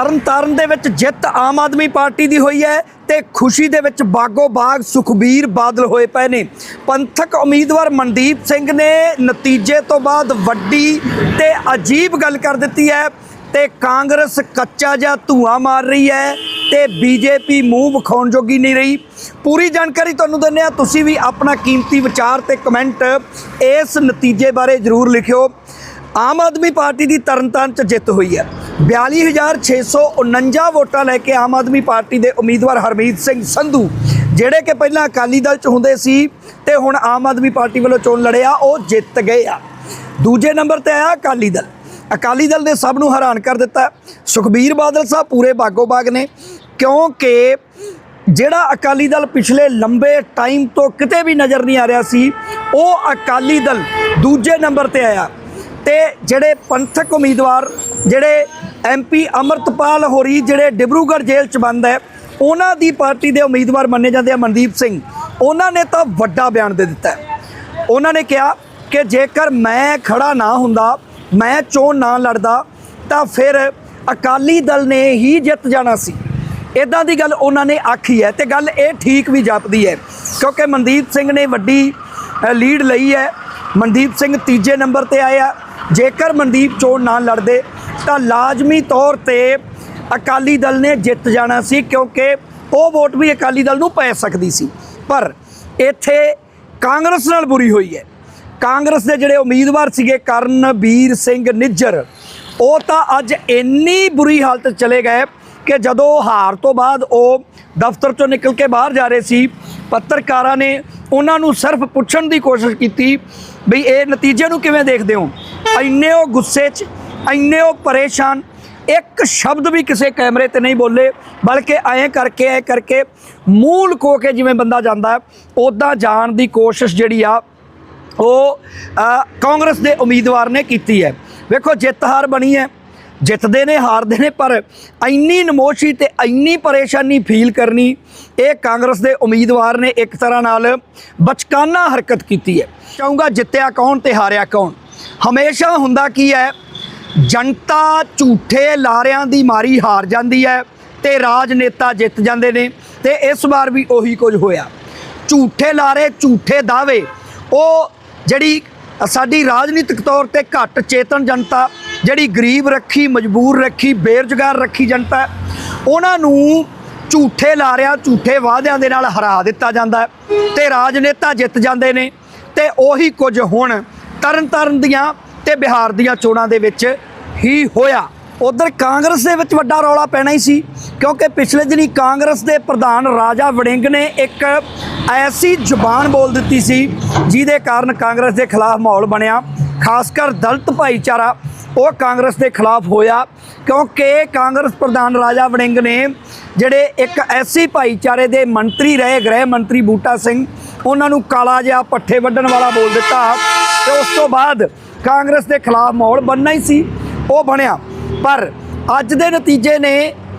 ਤਰਨਤਾਰਨ ਦੇ ਵਿੱਚ ਜਿੱਤ ਆਮ ਆਦਮੀ ਪਾਰਟੀ ਦੀ ਹੋਈ ਹੈ ਤੇ ਖੁਸ਼ੀ ਦੇ ਵਿੱਚ ਬਾਗੋ ਬਾਗ ਸੁਖਬੀਰ ਬਾਦਲ ਹੋਏ ਪਏ ਨੇ। ਪੰਥਕ ਉਮੀਦਵਾਰ ਮਨਦੀਪ ਸਿੰਘ ਨੇ ਨਤੀਜੇ ਤੋਂ ਬਾਅਦ ਵੱਡੀ ਤੇ ਅਜੀਬ ਗੱਲ ਕਰ ਦਿੱਤੀ ਹੈ ਤੇ ਕਾਂਗਰਸ ਕੱਚਾ ਜਿਹਾ ਧੂਆਂ ਮਾਰ ਰਹੀ ਹੈ ਤੇ ਬੀਜੇਪੀ ਮੂੰਹ ਵਿਖਾਉਣ ਜੋਗੀ ਨਹੀਂ ਰਹੀ। ਪੂਰੀ ਜਾਣਕਾਰੀ ਤੁਹਾਨੂੰ ਦਿੰਦੇ ਆ ਤੁਸੀਂ ਵੀ ਆਪਣਾ ਕੀਮਤੀ ਵਿਚਾਰ ਤੇ ਕਮੈਂਟ ਇਸ ਨਤੀਜੇ ਬਾਰੇ ਜ਼ਰੂਰ ਲਿਖਿਓ। ਆਮ ਆਦਮੀ ਪਾਰਟੀ ਦੀ ਤਰਨਤਾਰਨ ਚ ਜਿੱਤ ਹੋਈ ਹੈ। 42649 ਵੋਟਾਂ ਲੈ ਕੇ ਆਮ ਆਦਮੀ ਪਾਰਟੀ ਦੇ ਉਮੀਦਵਾਰ ਹਰਮੀਤ ਸਿੰਘ ਸੰਧੂ, ਜਿਹੜੇ ਕਿ ਪਹਿਲਾਂ ਅਕਾਲੀ ਦਲ ਚ ਹੁੰਦੇ ਸੀ ਤੇ ਹੁਣ ਆਮ ਆਦਮੀ ਪਾਰਟੀ ਵੱਲੋਂ ਚੋਣ ਲੜਿਆ, ਉਹ ਜਿੱਤ ਗਏ ਆ। ਦੂਜੇ ਨੰਬਰ ਤੇ ਆਇਆ ਅਕਾਲੀ ਦਲ। ਅਕਾਲੀ ਦਲ ਨੇ ਸਭ ਨੂੰ ਹੈਰਾਨ ਕਰ ਦਿੱਤਾ। ਸੁਖਬੀਰ ਬਾਦਲ ਸਾਹਿਬ ਪੂਰੇ ਬਾਗੋ ਬਾਗ ਨੇ, ਕਿਉਂਕਿ ਜਿਹੜਾ ਅਕਾਲੀ ਦਲ ਪਿਛਲੇ ਲੰਬੇ ਟਾਈਮ ਤੋਂ ਕਿਤੇ ਵੀ ਨਜ਼ਰ ਨਹੀਂ ਆ ਰਿਹਾ ਸੀ, ਉਹ ਅਕਾਲੀ ਦਲ ਦੂਜੇ ਨੰਬਰ ਤੇ ਆਇਆ। ਤੇ ਜਿਹੜੇ ਪੰਥਕ ਉਮੀਦਵਾਰ, ਜਿਹੜੇ ਐਮਪੀ ਅਮਰਤਪਾਲ ਹੋਰੀ ਜਿਹੜੇ ਡਿਬਰੂਗੜ੍ਹ ਜੇਲ੍ਹ 'ਚ ਬੰਦ ਹੈ, ਉਹਨਾਂ ਦੀ ਪਾਰਟੀ ਦੇ ਉਮੀਦਵਾਰ ਮੰਨੇ ਜਾਂਦੇ ਆ ਮਨਦੀਪ ਸਿੰਘ। ਉਹਨਾਂ ਨੇ ਤਾਂ ਵੱਡਾ ਬਿਆਨ ਦੇ ਦਿੱਤਾ ਉਹਨਾਂ ਨੇ ਕਿਹਾ ਕਿ ਜੇਕਰ ਮੈਂ ਖੜਾ ਨਾ ਹੁੰਦਾ, ਮੈਂ ਚੋਣ ਨਾ ਲੜਦਾ, ਤਾਂ ਫਿਰ ਅਕਾਲੀ ਦਲ ਨੇ ਹੀ ਜਿੱਤ ਜਾਣਾ ਸੀ। ਇਦਾਂ ਦੀ ਗੱਲ ਉਹਨਾਂ ਨੇ ਆਖੀ ਹੈ ਤੇ ਗੱਲ ਇਹ ਠੀਕ ਵੀ ਜਾਪਦੀ ਹੈ, ਕਿਉਂਕਿ ਮਨਦੀਪ ਸਿੰਘ ਨੇ ਵੱਡੀ ਲੀਡ ਲਈ ਹੈ। ਮਨਦੀਪ ਸਿੰਘ ਤੀਜੇ ਨੰਬਰ ਤੇ ਆਏ ਆ। ਜੇਕਰ ਮਨਦੀਪ ਚੋਣ ਨਾ ਲੜਦੇ ਤਾਂ ਲਾਜ਼ਮੀ ਤੌਰ ਤੇ ਅਕਾਲੀ ਦਲ ਨੇ ਜਿੱਤ ਜਾਣਾ ਸੀ ਕਿਉਂਕਿ ਉਹ ਵੋਟ ਵੀ ਅਕਾਲੀ ਦਲ ਨੂੰ ਪੈ ਸਕਦੀ ਸੀ। ਪਰ ਇੱਥੇ ਕਾਂਗਰਸ ਨਾਲ ਬੁਰੀ ਹੋਈ ਹੈ। ਕਾਂਗਰਸ ਦੇ ਜਿਹੜੇ ਉਮੀਦਵਾਰ ਸੀਗੇ ਕਰਨਵੀਰ ਸਿੰਘ ਨਿੱਜਰ, ਉਹ ਤਾਂ ਅੱਜ ਇੰਨੀ ਬੁਰੀ ਹਾਲਤ ਚਲੇ ਗਏ ਕਿ ਜਦੋਂ ਹਾਰ ਤੋਂ ਬਾਅਦ ਉਹ ਦਫ਼ਤਰ ਚੋਂ ਨਿਕਲ ਕੇ ਬਾਹਰ ਜਾ ਰਹੇ ਸੀ, ਪੱਤਰਕਾਰਾਂ ਨੇ ਉਹਨਾਂ ਨੂੰ ਸਿਰਫ ਪੁੱਛਣ ਦੀ ਕੋਸ਼ਿਸ਼ ਕੀਤੀ ਵੀ ਇਹ ਨਤੀਜੇ ਨੂੰ ਕਿਵੇਂ ਦੇਖਦੇ ਹੋ? ਇੰਨੇ ਉਹ ਗੁੱਸੇ 'ਚ ਇੰਨੇ ਉਹ ਪਰੇਸ਼ਾਨ। ਇੱਕ ਸ਼ਬਦ ਵੀ ਕਿਸੇ ਕੈਮਰੇ ਤੇ ਨਹੀਂ ਬੋਲੇ, ਬਲਕਿ ਐਂ ਕਰਕੇ ਐਂ ਕਰਕੇ ਮੂਲ ਲੁਕੋ ਕੇ ਜਿਵੇਂ ਬੰਦਾ ਜਾਂਦਾ ਉਦਾਂ ਜਾਣ ਦੀ ਕੋਸ਼ਿਸ਼ ਜਿਹੜੀ ਆ, ਉਹ ਕਾਂਗਰਸ ਦੇ ਉਮੀਦਵਾਰ ਨੇ ਕੀਤੀ ਹੈ। ਵੇਖੋ, ਜਿੱਤ ਹਾਰ ਬਣੀ ਹੈ। ਜਿੱਤਦੇ ਨੇ, ਹਾਰਦੇ ਨੇ, ਪਰ ਇੰਨੀ ਨਮੋਸ਼ੀ ਤੇ ਇੰਨੀ ਪਰੇਸ਼ਾਨੀ ਫੀਲ ਕਰਨੀ, ਇਹ ਕਾਂਗਰਸ ਦੇ ਉਮੀਦਵਾਰ ਨੇ ਇੱਕ ਤਰ੍ਹਾਂ ਨਾਲ ਬਚਕਾਨਾ ਹਰਕਤ ਕੀਤੀ ਹੈ। ਚਾਹੂੰਗਾ ਜਿੱਤਿਆ ਕੌਣ ਤੇ ਹਾਰਿਆ ਕੌਣ? ਹਮੇਸ਼ਾ ਹੁੰਦਾ ਕੀ ਹੈ ਜਨਤਾ ਝੂਠੇ ਲਾਰਿਆਂ ਦੀ ਮਾਰੀ ਹਾਰ ਜਾਂਦੀ ਹੈ ਤੇ ਰਾਜਨੇਤਾ ਜਿੱਤ ਜਾਂਦੇ ਨੇ ਤੇ ਇਸ ਵਾਰ ਵੀ ਉਹੀ ਕੁਝ ਹੋਇਆ। ਝੂਠੇ ਲਾਰੇ, ਝੂਠੇ ਦਾਅਵੇ, ਉਹ ਜਿਹੜੀ ਸਾਡੀ ਰਾਜਨੀਤਿਕ ਤੌਰ ਤੇ ਘੱਟ ਚੇਤਨ ਜਨਤਾ, ਜਿਹੜੀ ਗਰੀਬ ਰੱਖੀ, ਮਜਬੂਰ ਰੱਖੀ, ਬੇਰੁਜ਼ਗਾਰ ਰੱਖੀ ਜਨਤਾ, ਉਹਨਾਂ ਨੂੰ ਝੂਠੇ ਲਾਰਿਆਂ, ਝੂਠੇ ਵਾਅਦਿਆਂ ਦੇ ਨਾਲ ਹਰਾ ਦਿੱਤਾ ਜਾਂਦਾ ਹੈ ਤੇ ਰਾਜਨੇਤਾ ਜਿੱਤ ਜਾਂਦੇ ਨੇ ਤੇ ਉਹੀ ਕੁਝ ਹੁਣ ਤਰਨ ਤਾਰਨ ਦੀਆਂ ਤੇ ਬਿਹਾਰ ਦੀਆਂ ਚੋਣਾਂ ਦੇ ਵਿੱਚ ਹੀ ਹੋਇਆ। ਉਧਰ ਕਾਂਗਰਸ ਦੇ ਵਿੱਚ ਵੱਡਾ ਰੌਲਾ ਪੈਣਾ ਹੀ ਸੀ, ਕਿਉਂਕਿ ਪਿਛਲੇ ਦਿਨੀ ਕਾਂਗਰਸ ਦੇ ਪ੍ਰਧਾਨ ਰਾਜਾ ਵੜਿੰਗ ਨੇ ਇੱਕ ਐਸੀ ਜ਼ੁਬਾਨ ਬੋਲ ਦਿੱਤੀ ਸੀ, ਜਿਹਦੇ ਕਾਰਨ ਕਾਂਗਰਸ ਦੇ ਖਿਲਾਫ ਮਾਹੌਲ ਬਣਿਆ। ਖਾਸ ਕਰ ਦਲਤ ਭਾਈਚਾਰਾ, ਉਹ ਕਾਂਗਰਸ ਦੇ ਖਿਲਾਫ ਹੋਇਆ, ਕਿਉਂਕਿ ਕਾਂਗਰਸ ਪ੍ਰਧਾਨ ਰਾਜਾ ਵੜਿੰਗ ਨੇ ਜਿਹੜੇ ਇੱਕ ਐਸੀ ਭਾਈਚਾਰੇ ਦੇ ਮੰਤਰੀ ਰਹੇ, ਗ੍ਰਹਿ ਮੰਤਰੀ ਬੂਟਾ ਸਿੰਘ, ਉਹਨਾਂ ਨੂੰ ਕਾਲਾ ਜਿਹਾ ਪੱਠੇ ਵੱਢਣ ਵਾਲਾ ਬੋਲ ਦਿੱਤਾ। ਤੇ ਉਸ ਤੋਂ ਬਾਅਦ ਕਾਂਗਰਸ ਦੇ ਖਿਲਾਫ ਮਾਹੌਲ ਬਣਨਾ ਹੀ ਸੀ ਉਹ ਬਣਿਆ। ਪਰ ਅੱਜ ਦੇ ਨਤੀਜੇ ਨੇ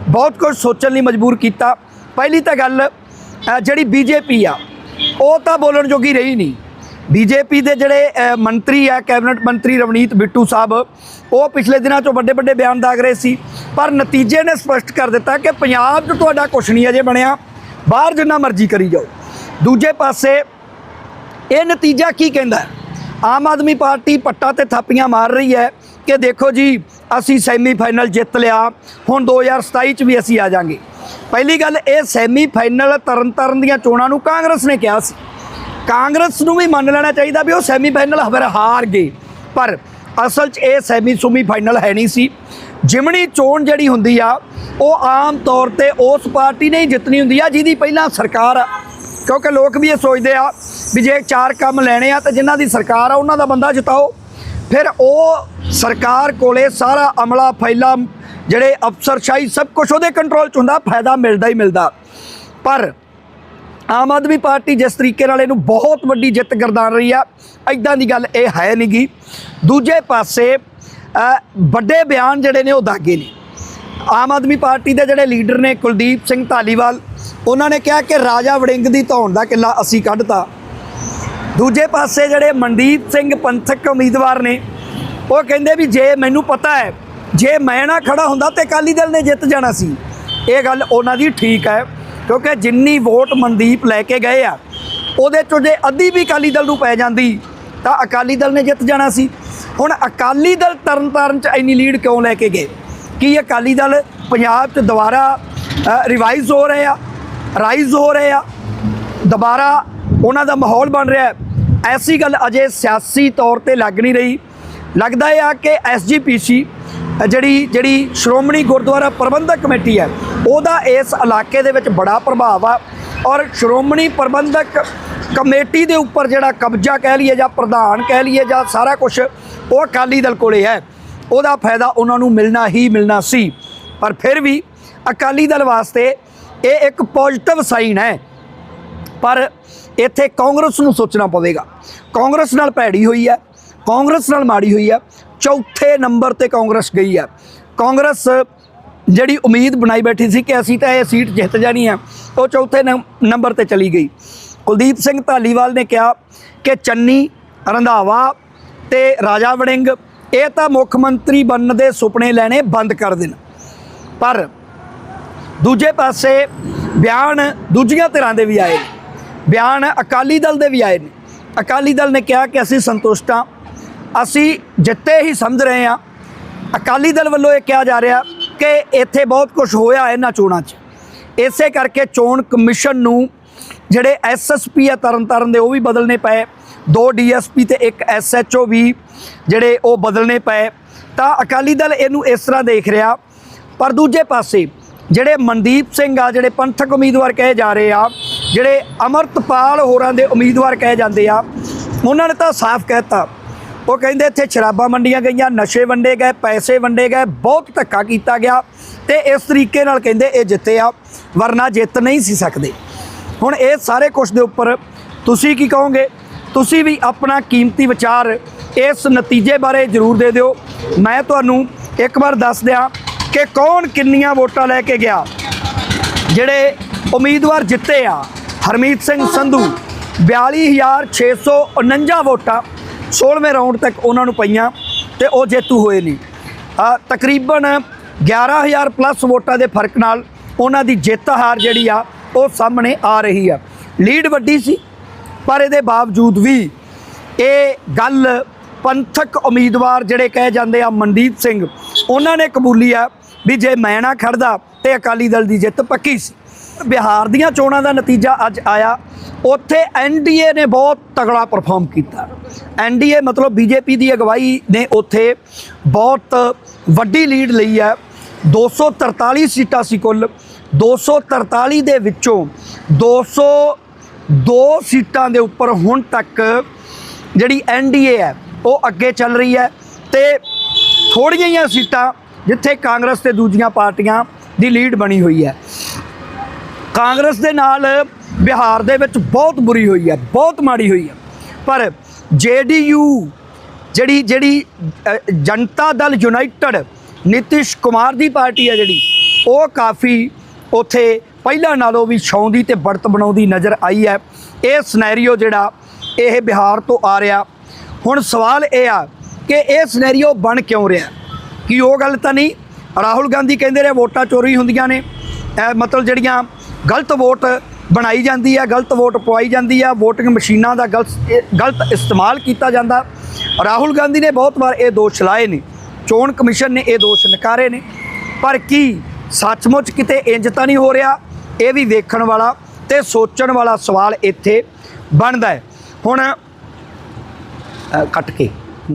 ਬਹੁਤ ਕੁਝ ਸੋਚਣ ਲਈ ਮਜਬੂਰ ਕੀਤਾ। ਪਹਿਲੀ ਤਾਂ ਗੱਲ ਅ, ਜਿਹੜੀ ਬੀਜੇਪੀ ਆ ਉਹ ਤਾਂ ਬੋਲਣ ਜੋਗੀ ਰਹੀ ਨਹੀਂ। ਬੀਜੇਪੀ ਦੇ ਜਿਹੜੇ ਮੰਤਰੀ ਆ ਕੈਬਨਿਟ ਮੰਤਰੀ ਰਵਨੀਤ ਬਿੱਟੂ ਸਾਹਿਬ ਉਹ ਪਿਛਲੇ ਦਿਨਾਂ 'ਚੋਂ ਵੱਡੇ ਵੱਡੇ ਬਿਆਨ ਦਾਗ ਰਹੇ ਸੀ। ਪਰ ਨਤੀਜੇ ਨੇ ਸਪਸ਼ਟ ਕਰ ਦਿੱਤਾ ਕਿ ਪੰਜਾਬ 'ਚ ਤੁਹਾਡਾ ਕੁਛ ਨਹੀਂ ਅਜੇ ਬਣਿਆ। ਬਾਹਰ ਜਿੰਨਾ ਮਰਜ਼ੀ ਕਰੀ ਜਾਓ। ਦੂਜੇ ਪਾਸੇ ਇਹ ਨਤੀਜਾ ਕੀ ਕਹਿੰਦਾ ਆਮ ਆਦਮੀ ਪਾਰਟੀ ਪੱਟਾ ਤੇ ਥਾਪੀਆਂ ਮਾਰ ਰਹੀ ਹੈ ਕਿ ਦੇਖੋ ਜੀ, ਅਸੀਂ ਸੈਮੀਫਾਈਨਲ ਜਿੱਤ ਲਿਆ। ਹੁਣ 2027 ਚ ਵੀ ਅਸੀਂ ਆ ਜਾਾਂਗੇ। ਪਹਿਲੀ ਗੱਲ, ਇਹ ਸੈਮੀਫਾਈਨਲ ਤਰਨਤਾਰਨ ਦੀਆਂ ਚੋਣਾਂ ਨੂੰ ਕਾਂਗਰਸ ਨੇ ਕਿਹਾ ਸੀ। ਕਾਂਗਰਸ ਨੂੰ ਵੀ ਮੰਨ ਲੈਣਾ ਚਾਹੀਦਾ ਵੀ ਉਹ ਸੈਮੀਫਾਈਨਲ ਹਵਰ ਹਾਰ ਗਏ ਪਰ ਅਸਲ 'ਚ ਇਹ ਸੈਮੀ ਸੁਮੀ ਫਾਈਨਲ ਹੈ ਨਹੀਂ ਸੀ। ਜਿਮਣੀ ਚੋਣ ਜਿਹੜੀ ਹੁੰਦੀ ਆ, ਉਹ ਆਮ ਤੌਰ ਤੇ ਉਸ ਪਾਰਟੀ ਨੇ ਹੀ ਜਿੱਤਣੀ ਹੁੰਦੀ ਆ, ਜਿਹਦੀ ਪਹਿਲਾਂ ਸਰਕਾਰ ਆ। ਕਿਉਂਕਿ ਲੋਕ ਵੀ ਇਹ ਸੋਚਦੇ ਆ ਵੀ ਜੇ ਚਾਰ ਕੰਮ ਲੈਣੇ ਆ ਤਾਂ ਜਿਨ੍ਹਾਂ ਦੀ ਸਰਕਾਰ ਆ ਉਹਨਾਂ ਦਾ ਬੰਦਾ ਜਿਤਾਓ। ਫਿਰ ਉਹ ਸਰਕਾਰ ਕੋਲੇ ਸਾਰਾ ਅਮਲਾ ਫੈਲਾ, ਜਿਹੜੇ ਅਫਸਰਸ਼ਾਹੀ ਸਭ ਕੁਝ ਉਹਦੇ ਕੰਟਰੋਲ 'ਚ ਹੁੰਦਾ, ਫਾਇਦਾ ਮਿਲਦਾ ਹੀ ਮਿਲਦਾ। ਪਰ ਆਮ ਆਦਮੀ ਪਾਰਟੀ ਜਿਸ ਤਰੀਕੇ ਨਾਲ ਇਹਨੂੰ ਬਹੁਤ ਵੱਡੀ ਜਿੱਤ ਗਰਦਾਨ ਰਹੀ ਆ ਐਦਾਂ ਦੀ ਗੱਲ ਇਹ ਹੈ ਨਹੀਂਗੀ ਦੂਜੇ ਪਾਸੇ ਵੱਡੇ ਬਿਆਨ ਜਿਹੜੇ ਨੇ ਉਹ ਦਾਗੇ ਨੇ। ਆਮ ਆਦਮੀ ਪਾਰਟੀ ਦੇ ਜਿਹੜੇ ਲੀਡਰ ਨੇ ਕੁਲਦੀਪ ਸਿੰਘ ਧਾਲੀਵਾਲ, ਉਹਨਾਂ ਨੇ ਕਿਹਾ ਕਿ ਰਾਜਾ ਵੜਿੰਗ ਦੀ ਧੌਣ ਦਾ ਕਿੱਲਾ ਅਸੀਂ ਕੱਢਤਾ। ਦੂਜੇ ਪਾਸੇ ਜਿਹੜੇ ਮਨਦੀਪ ਸਿੰਘ ਪੰਥਕ ਉਮੀਦਵਾਰ ਨੇ, ਉਹ ਕਹਿੰਦੇ ਵੀ ਜੇ ਮੈਨੂੰ ਪਤਾ ਹੈ, ਜੇ ਮੈਂ ਨਾ ਖੜਾ ਹੁੰਦਾ ਤੇ ਅਕਾਲੀ ਦਲ ਨੇ ਜਿੱਤ ਜਾਣਾ ਸੀ। ਇਹ ਗੱਲ ਉਹਨਾਂ ਦੀ ਠੀਕ ਹੈ, ਕਿਉਂਕਿ ਜਿੰਨੀ ਵੋਟ ਮਨਦੀਪ ਲੈ ਕੇ ਗਏ ਆ, ਉਹਦੇ ਚੋਂ ਜੇ ਅੱਧੀ ਵੀ ਅਕਾਲੀ ਦਲ ਨੂੰ ਪੈ ਜਾਂਦੀ, ਤਾਂ ਅਕਾਲੀ ਦਲ ਨੇ ਜਿੱਤ ਜਾਣਾ ਸੀ। ਹੁਣ ਅਕਾਲੀ ਦਲ ਤਰਨਤਾਰਨ ਚ ਇੰਨੀ ਲੀਡ ਕਿਉਂ ਲੈ ਕੇ ਗਏ? ਕੀ ਅਕਾਲੀ ਦਲ ਪੰਜਾਬ ਚ ਦੁਬਾਰਾ ਰਿਵਾਈਜ਼ ਹੋ ਰਹੇ ਆ ਰਾਈਜ਼ ਹੋ ਰਹੇ ਆ? ਦੁਬਾਰਾ ਉਹਨਾਂ ਦਾ ਮਾਹੌਲ ਬਣ ਰਿਹਾ ਹੈ? ਐਸੀ ਗੱਲ ਅਜੇ ਸਿਆਸੀ ਤੌਰ ਤੇ ਲੱਗ ਨਹੀਂ ਰਹੀ। ਲੱਗਦਾ ਹੈ ਆ ਕਿ ਐਸਜੀਪੀਸੀ ਜਿਹੜੀ ਜਿਹੜੀ ਸ਼੍ਰੋਮਣੀ ਗੁਰਦੁਆਰਾ ਪ੍ਰਬੰਧਕ ਕਮੇਟੀ ਹੈ, ਉਹਦਾ ਇਸ ਇਲਾਕੇ ਦੇ ਵਿੱਚ ਬੜਾ ਪ੍ਰਭਾਵ ਆ ਔਰ ਸ਼੍ਰੋਮਣੀ ਪ੍ਰਬੰਧਕ ਕਮੇਟੀ ਦੇ ਉੱਪਰ ਜਿਹੜਾ ਕਬਜ਼ਾ ਕਹਿ ਲਈਏ ਜਾਂ ਪ੍ਰਧਾਨ ਕਹਿ ਲਈਏ ਜਾਂ ਸਾਰਾ ਕੁਝ ਉਹ ਅਕਾਲੀ ਦਲ ਕੋਲੇ ਹੈ। ਉਹਦਾ ਫਾਇਦਾ ਉਹਨਾਂ ਨੂੰ ਮਿਲਣਾ ਹੀ ਮਿਲਣਾ ਸੀ। ਪਰ ਫਿਰ ਵੀ ਅਕਾਲੀ ਦਲ ਵਾਸਤੇ ਇਹ ਇੱਕ ਪੋਜ਼ਿਟਿਵ ਸਾਈਨ ਹੈ। ਪਰ ਇੱਥੇ ਕਾਂਗਰਸ ਨੂੰ ਸੋਚਣਾ ਪਵੇਗਾ। ਕਾਂਗਰਸ ਨਾਲ ਭੈੜੀ ਹੋਈ ਹੈ, ਕਾਂਗਰਸ ਨਾਲ ਮਾੜੀ ਹੋਈ ਹੈ, ਚੌਥੇ ਨੰਬਰ ਤੇ ਕਾਂਗਰਸ ਗਈ ਹੈ। ਕਾਂਗਰਸ ਜਿਹੜੀ ਉਮੀਦ ਬਣਾਈ ਬੈਠੀ ਸੀ ਕਿ ਅਸੀਂ ਤਾਂ ਇਹ ਸੀਟ ਜਿੱਤ ਜਾਣੀ ਹੈ, ਉਹ ਚੌਥੇ ਨੰ- ਨੰਬਰ ਤੇ ਚਲੀ ਗਈ। ਕੁਲਦੀਪ ਸਿੰਘ ਧਾਲੀਵਾਲ ਨੇ ਕਿਹਾ ਕਿ ਚੰਨੀ, ਰੰਧਾਵਾ ਤੇ ਰਾਜਾ ਵੜਿੰਗ, ਇਹ ਤਾਂ ਮੁੱਖ ਮੰਤਰੀ ਬਣਨ ਦੇ ਸੁਪਨੇ ਲੈਣੇ ਬੰਦ ਕਰ ਦੇਣ। ਪਰ ਦੂਜੇ ਪਾਸੇ ਬਿਆਨ ਦੂਜੀਆਂ ਧਿਰਾਂ ਦੇ ਵੀ ਆਏ ਬਿਆਨ ਅਕਾਲੀ ਦਲ ਦੇ ਵੀ ਆਏ ਨੇ। ਅਕਾਲੀ ਦਲ ਨੇ ਕਿਹਾ ਕਿ ਅਸੀਂ ਸੰਤੁਸ਼ਟ ਹਾਂ। ਅਸੀਂ ਜਿੱਤੇ ਹੀ ਸਮਝ ਰਹੇ ਹਾਂ। ਅਕਾਲੀ ਦਲ ਵੱਲੋਂ ਇਹ ਕਿਹਾ ਜਾ ਰਿਹਾ ਕਿ ਇੱਥੇ ਬਹੁਤ ਕੁਝ ਹੋਇਆ ਇਹਨਾਂ ਚੋਣਾਂ 'ਚ। ਇਸੇ ਕਰਕੇ ਚੋਣ ਕਮਿਸ਼ਨ ਨੂੰ ਜਿਹੜੇ ਐਸਐਸਪੀ ਆ ਤਰਨਤਾਰਨ ਦੇ, ਉਹ ਵੀ ਬਦਲਨੇ ਪਏ। ਦੋ ਡੀਐਸਪੀ ਤੇ ਇੱਕ ਐਸਐਚਓ ਵੀ ਜਿਹੜੇ ਉਹ ਬਦਲਨੇ ਪਏ। ਤਾਂ ਅਕਾਲੀ ਦਲ ਇਹਨੂੰ ਇਸ ਤਰ੍ਹਾਂ ਦੇਖ ਰਿਹਾ। ਪਰ ਦੂਜੇ ਪਾਸੇ ਜਿਹੜੇ ਮਨਦੀਪ ਸਿੰਘ ਆ, ਜਿਹੜੇ ਪੰਥਕ ਉਮੀਦਵਾਰ ਕਹੇ ਜਾ ਰਹੇ ਆ ਜਿਹੜੇ ਅਮਰਤਪਾਲ ਹੋਰਾਂ ਦੇ ਉਮੀਦਵਾਰ ਕਹੇ ਜਾਂਦੇ ਆ, ਉਹਨਾਂ ਨੇ ਤਾਂ ਸਾਫ਼ ਕਹਿਤਾ ਉਹ ਕਹਿੰਦੇ ਇੱਥੇ ਸ਼ਰਾਬਾਂ ਵੰਡੀਆਂ ਗਈਆਂ, ਨਸ਼ੇ ਵੰਡੇ ਗਏ, ਪੈਸੇ ਵੰਡੇ ਗਏ, ਬਹੁਤ ਧੱਕਾ ਕੀਤਾ ਗਿਆ ਤੇ ਇਸ ਤਰੀਕੇ ਨਾਲ ਕਹਿੰਦੇ ਇਹ ਜਿੱਤੇ ਆ, ਵਰਨਾ ਜਿੱਤ ਨਹੀਂ ਸੀ ਸਕਦੇ। ਹੁਣ ਇਹ ਸਾਰੇ ਕੁਝ ਦੇ ਉੱਪਰ ਤੁਸੀਂ ਕੀ ਕਹੋਗੇ? ਤੁਸੀਂ ਵੀ ਆਪਣਾ ਕੀਮਤੀ ਵਿਚਾਰ ਇਸ ਨਤੀਜੇ ਬਾਰੇ ਜ਼ਰੂਰ ਦੇ ਦਿਓ। ਮੈਂ ਤੁਹਾਨੂੰ ਇੱਕ ਵਾਰ ਦੱਸ ਦਿਆਂ ਕਿ ਕੌਣ ਕਿੰਨੀਆਂ ਵੋਟਾਂ ਲੈ ਕੇ ਗਿਆ, ਜਿਹੜੇ ਉਮੀਦਵਾਰ ਜਿੱਤੇ ਆ ਹਰਮੀਤ ਸਿੰਘ ਸੰਧੂ 42649 ਵੋਟਾਂ 16ਵੇਂ ਰਾਉਂਡ ਤੱਕ ਉਹਨਾਂ ਨੂੰ ਪਈਆਂ ਤੇ ਉਹ ਜੇਤੂ ਹੋਏ ਨੇ। ਆ ਤਕਰੀਬਨ 11000 ਪਲੱਸ ਵੋਟਾਂ ਦੇ ਫ਼ਰਕ ਨਾਲ ਉਹਨਾਂ ਦੀ ਜਿੱਤ ਹਾਰ ਜਿਹੜੀ ਆ, ਉਹ ਸਾਹਮਣੇ ਆ ਰਹੀ ਆ। ਲੀਡ ਵੱਡੀ ਸੀ, ਪਰ ਇਹਦੇ ਬਾਵਜੂਦ ਵੀ ਇਹ ਗੱਲ ਪੰਥਕ ਉਮੀਦਵਾਰ ਜਿਹੜੇ ਕਹੇ ਜਾਂਦੇ ਆ ਮਨਦੀਪ ਸਿੰਘ, ਉਹਨਾਂ ਨੇ ਕਬੂਲੀ ਆ ਵੀ ਜੇ ਮੈਂ ਨਾ ਖੜਦਾ ਤੇ ਅਕਾਲੀ ਦਲ ਦੀ ਜਿੱਤ ਪੱਕੀ ਸੀ। ਬਿਹਾਰ ਦੀਆਂ ਚੋਣਾਂ ਦਾ ਨਤੀਜਾ ਅੱਜ ਆਇਆ। ਉੱਥੇ ਐਨਡੀਏ ਨੇ ਬਹੁਤ ਤਗੜਾ ਪਰਫਾਰਮ ਕੀਤਾ। ਐਨਡੀਏ ਮਤਲਬ ਬੀਜੇਪੀ ਦੀ ਅਗਵਾਈ ਨੇ ਉੱਥੇ ਬਹੁਤ ਵੱਡੀ ਲੀਡ ਲਈ ਹੈ। 243 ਸੀਟਾਂ ਸੀ ਕੁੱਲ। 243 ਦੇ ਵਿੱਚੋਂ 202 ਸੀਟਾਂ ਦੇ ਉੱਪਰ ਹੁਣ ਤੱਕ ਜਿਹੜੀ ਐਨਡੀਏ ਹੈ, ਉਹ ਅੱਗੇ ਚੱਲ ਰਹੀ ਹੈ ਤੇ ਥੋੜੀਆਂ ਜਿਹੀਆਂ ਸੀਟਾਂ ਜਿੱਥੇ ਕਾਂਗਰਸ ਤੇ ਦੂਜੀਆਂ ਪਾਰਟੀਆਂ ਦੀ ਲੀਡ ਬਣੀ ਹੋਈ ਹੈ। ਕਾਂਗਰਸ ਦੇ ਨਾਲ ਬਿਹਾਰ ਦੇ ਵਿੱਚ ਬਹੁਤ ਬੁਰੀ ਹੋਈ ਹੈ, ਬਹੁਤ ਮਾੜੀ ਹੋਈ ਹੈ। ਪਰ ਜੇਡੀਯੂ ਜਿਹੜੀ ਜਿਹੜੀ ਜਨਤਾ ਦਲ ਯੂਨਾਈਟਿਡ ਨਿਤਿਸ਼ ਕੁਮਾਰ ਦੀ ਪਾਰਟੀ ਹੈ ਜਿਹੜੀ, ਉਹ ਕਾਫੀ ਉਥੇ ਪਹਿਲਾਂ ਨਾਲੋਂ ਵੀ ਛਾਉਂਦੀ ਤੇ ਬੜਤ ਬਣਾਉਂਦੀ ਨਜ਼ਰ ਆਈ ਹੈ। ਇਹ ਸਿਨੈਰੀਓ ਜਿਹੜਾ, ਇਹ ਬਿਹਾਰ ਤੋਂ ਆ ਰਿਹਾ। ਹੁਣ ਸਵਾਲ ਇਹ ਆ ਕਿ ਇਹ ਸਿਨੈਰੀਓ ਬਣ ਕਿਉਂ ਰਿਹਾ? ਕਿ ਉਹ ਗੱਲ ਤਾਂ ਨਹੀਂ? ਰਾਹੁਲ ਗਾਂਧੀ ਕਹਿੰਦੇ ਰਹੇ ਵੋਟਾਂ ਚੋਰੀ ਹੁੰਦੀਆਂ ਨੇ। ਮਤਲਬ ਜਿਹੜੀਆਂ ਗਲਤ ਵੋਟ ਬਣਾਈ ਜਾਂਦੀ ਹੈ, ਗਲਤ ਵੋਟ ਪਵਾਈ ਜਾਂਦੀ ਹੈ VOTING ਮਸ਼ੀਨਾਂ ਦਾ ਗਲਤ ਗਲਤ ਇਸਤੇਮਾਲ ਕੀਤਾ ਜਾਂਦਾ। ਰਾਹੁਲ ਗਾਂਧੀ ਨੇ ਬਹੁਤ ਵਾਰ ਇਹ ਦੋਸ਼ ਲਾਏ ਨੇ। ਚੋਣ ਕਮਿਸ਼ਨ ਨੇ ਇਹ ਦੋਸ਼ ਨਕਾਰੇ ਨੇ। ਪਰ ਕੀ ਸੱਚਮੁੱਚ ਕਿਤੇ ਇੰਜ ਤਾਂ ਨਹੀਂ ਹੋ ਰਿਹਾ? ਇਹ ਵੀ ਵੇਖਣ ਵਾਲਾ ਤੇ ਸੋਚਣ ਵਾਲਾ ਸਵਾਲ ਇੱਥੇ ਬਣਦਾ ਹੈ। ਹੁਣ ਕੱਟ ਕੇ।